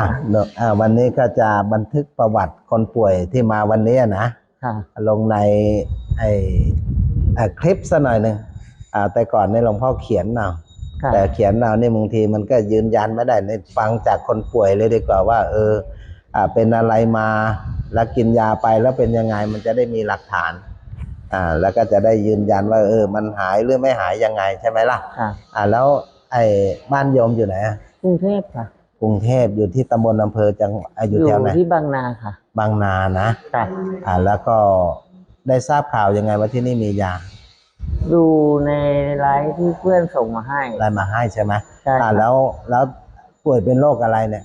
อะเนอะอ่าวันนี้ก็จะบันทึกประวัติคนป่วยที่มาวันนี้นะค่ะลงในไออะคลิปสักหน่อยหนึ่งอ่าแต่ก่อนในหลวงพ่อเขียนเอาค่ะแต่เขียนเอานี่บางทีมันก็ยืนยันไม่ได้ในฟังจากคนป่วยเลยดีกว่าว่า เอออ่าเป็นอะไรมาแล้วกินยาไปแล้วเป็นยังไงมันจะได้มีหลักฐานอ่าแล้วก็จะได้ยืนยันว่า เออ มันหายหรือไม่หายยังไงใช่ไหมล่ะค่ะอ่าแล้วไอ้บ้านโยมอยู่ไหนอะกรุงเทพค่ะ กรุงเทพอยู่ที่ตำบลอำเภอจังอะอยู่อยู่แถวไหนที่บางนาค่ะบางนานะค่ะ อ่าแล้วก็ได้ทราบข่าวยังไงว่าที่นี่มียาดูในไลฟ์ที่เพื่อนส่งมาให้ อะไรมาให้ใช่ไหมใช่อ่าค่ะแล้วแล้วป่วยเป็นโรคอะไรเนี่ย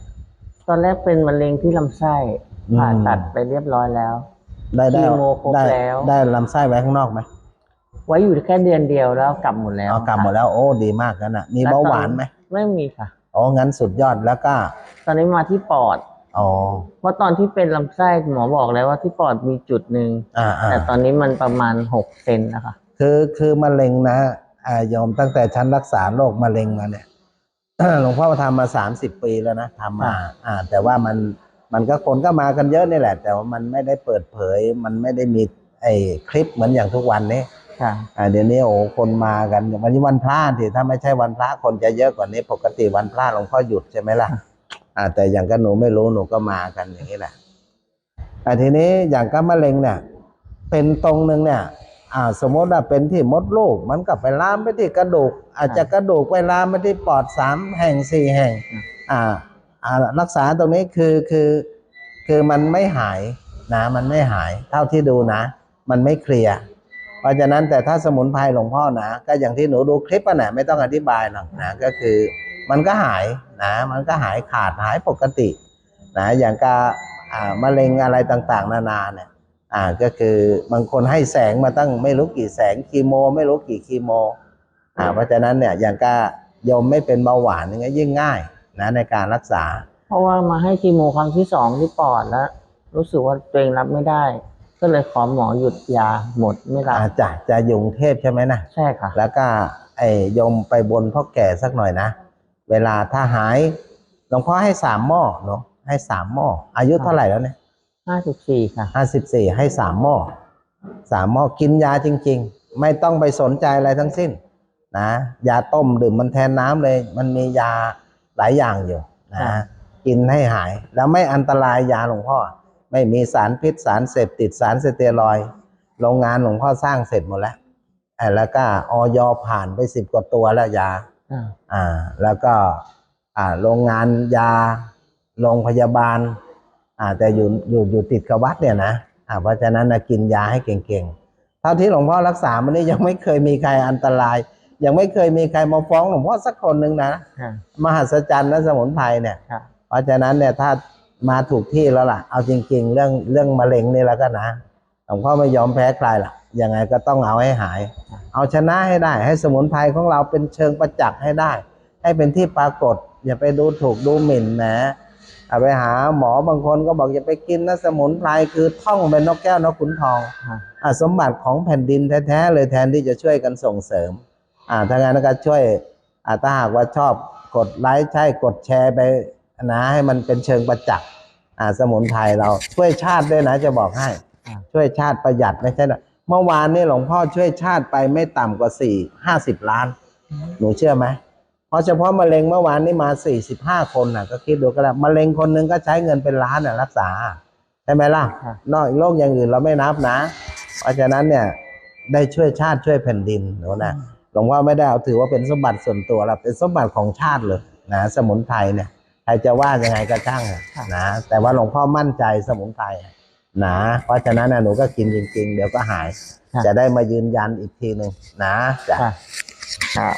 ตอนแรกเป็นมะเร็งที่ลำไส้อืม ผ่าตัดไปเรียบร้อยแล้ว ได้ได้คีโมครบได้แล้ว ได้ลำไส้ไว้ข้างนอกไหมไว้อยู่แค่เดือนเดียวแล้วกลับหมดแล้วเอากลับหมดแล้วโอ้ดีมากนั่นน่ะ มีแล้เบาตอหวานไหมไม่มีค่ะ อ๋องั้นสุดยอดแล้วก็ตอนนี้มาที่ปอด อ๋อ เพราะตอนที่เป็นลำไส้หมอบอกแล้วว่าที่ปอดมีจุดหนึ่งอ่าอ่าแต่ตอนนี้มันประมาณหกเซนนะคะ คือคือมะเร็งนะอ่าโยมตั้งแต่ฉันรักษาโรคมะเร็งมาเนี่ยหลวงพ่อทำมาสามสิบปีแล้วนะทำมา อ่า แต่ว่ามันมันก็คนก็มากันเยอะนี่แหละ แต่ว่ามันไม่ได้เปิดเผย มันไม่ได้มีไอ้คลิปเหมือนอย่างทุกวันนี้ ค่ะ อ่าเดี๋ยวนี้โอ้คนมากันวันนี้วันพระที่ถ้าไม่ใช่วันพระคนจะเยอะกว่านี้ ปกติวันพระหลวงพ่อหยุดใช่ไหมล่ะ อ่า แต่อย่างก็หนูไม่รู้หนูก็มากันอย่างนี้แหละอ่าทีนี้อย่างก็มะเร็งเนี่ย เป็นตรงหนึ่งเนี่ย อ่า สมมติว่าเป็นที่มดลูกมันก็ไปลามไปที่กระดูก อาจจะกระดูกไปลามไปที่ปอดสามแห่งสี่แห่ง อ่า อ่ารักษาตรงนี้คือคือคือมันไม่หายนะมันไม่หายเท่าที่ดูนะ มันไม่เคลียร์ เพราะฉะนั้นแต่ถ้าสมุนไพรหลวงพ่อนะ ก็อย่างที่หนูดูคลิปอะนะไม่ต้องอธิบายหรอกนะก็คือมันก็หายนะมันก็หายขาดหายปกตินะอย่างกามะเร็งอะไรต่างๆ นานาเนี่ยอ่าก็คือบางคนให้แสงมาตั้งไม่รู้กี่แสงคีโม ไม่รู้กี่คีโมอ่าเพราะฉะนั้นเนี่ยอย่างกาโยมไม่เป็นเบาหวานยังไงยิ่งง่ายนะในการรักษา เพราะว่ามาให้คีโมครั้งที่สองที่ปอดแล้วรู้สึกว่าตัวเองรับไม่ได้ ก็เลยขอหมอหยุดยาหมดไม่รับอาจจะจะอยู่กรุงเทพใช่ไหมนะใช่ค่ะ แล้วก็ไอ้โยมไปบนพ่อแก่สักหน่อยนะ เวลาถ้าหายหลวงพ่อให้สามหม้อเนาะให้สามหม้ออายุเท่าไหร่แล้วเนี่ยห้าสิบสี่ค่ะห้าสิบสี่ให้สามหม้อสามหม้อกินยาจริง ๆ ไม่ต้องไปสนใจอะไรทั้งสิ้นนะยาต้มดื่มมันแทนน้ำเลย มันมียาหลายอย่างอยู่นะครับกินให้หาย แล้วไม่อันตรายยาหลวงพ่อ ไม่มีสารพิษสารเสพติดสารสเตียรอยด์โรงงานหลวงพ่อสร้างเสร็จหมดแล้วอ่าแล้วก็ออยผ่านไปสิบกว่าตัวแล้วยาอ่าอ่า แล้วก็ อ่า โรงงานยา โรงพยาบาล อ่า แต่อยู่อยู่อยู่ติดกับวัดเนี่ยนะอ่าเพราะฉะนั้นนะกินยาให้เก่งๆ เท่าที่หลวงพ่อรักษามันนี่ยังไม่เคยมีใครอันตราย ยังไม่เคยมีใครมาฟ้องหลวงพ่อสักคนหนึ่งนะค่ะมหัศจรรย์และสมุนไพรเนี่ยค่ะเพราะฉะนั้นเนี่ยถ้า มาถูกที่แล้วล่ะ เอาจริง ๆ เรื่องเรื่องมะเร็งนี่แล้วก็นะหลวงพ่อไม่ยอมแพ้ใครล่ะยังไงก็ต้องเอาให้หาย เอาชนะให้ได้ ให้สมุนไพรของเราเป็นเชิงประจักษ์ให้ได้ ให้เป็นที่ปรากฏ อย่าไปดูถูกดูหมิ่นนะเอาไปหาหมอบางคนก็บอกอย่าไปกินนะสมุนไพรคือท่องเป็นนกแก้วนกขุนทองค่ะอะสมบัติของแผ่นดินแท้ๆเลยแทนที่จะช่วยกันส่งเสริมอ่าถ้างั้นก็ช่วยอ่าถ้าหากว่าชอบกดไลค์ใช่กดแชร์ไป นะให้มันเป็นเชิงประจักษ์อ่าสมุนไพรเราช่วยชาติด้วยนะจะบอกให้อ่าช่วยชาติประหยัดไม่ใช่นะเมื่อวานนี้หลวงพ่อช่วยชาติไปไม่ต่ำกว่าสี่ห้าสิบล้าน หนูเชื่อไหมเพราะเฉพาะมะเร็งเมื่อวานนี้มาสี่สิบห้าคนน่ะก็คิดดูก็แล้วมะเร็งคนหนึงก็ใช้เงินเป็นล้านน่ะรักษาใช่ไหมล่ะค่ะ นอกโรคอย่างอื่นเราไม่นับนะ เพราะฉะนั้นเนี่ยได้ช่วยชาติช่วยแผ่นดินหนูนะหลวงพ่อไม่ได้เอาถือว่าเป็นสมบัติส่วนตัวเราเป็นสมบัติของชาติเลยนะสมุนไพรเนี่ยใค รจะว่ายังไงก็ช่างอะนะแต่ว่าหลวงพ่อมั่นใจสมุนไพรอะนะเพราะฉะนั้นนะหนูก็กินจริง ๆ เดี๋ยวก็หายค่ะจะได้มายืนยันอีกทีหนึ่งนะจ้ะค่ะครับ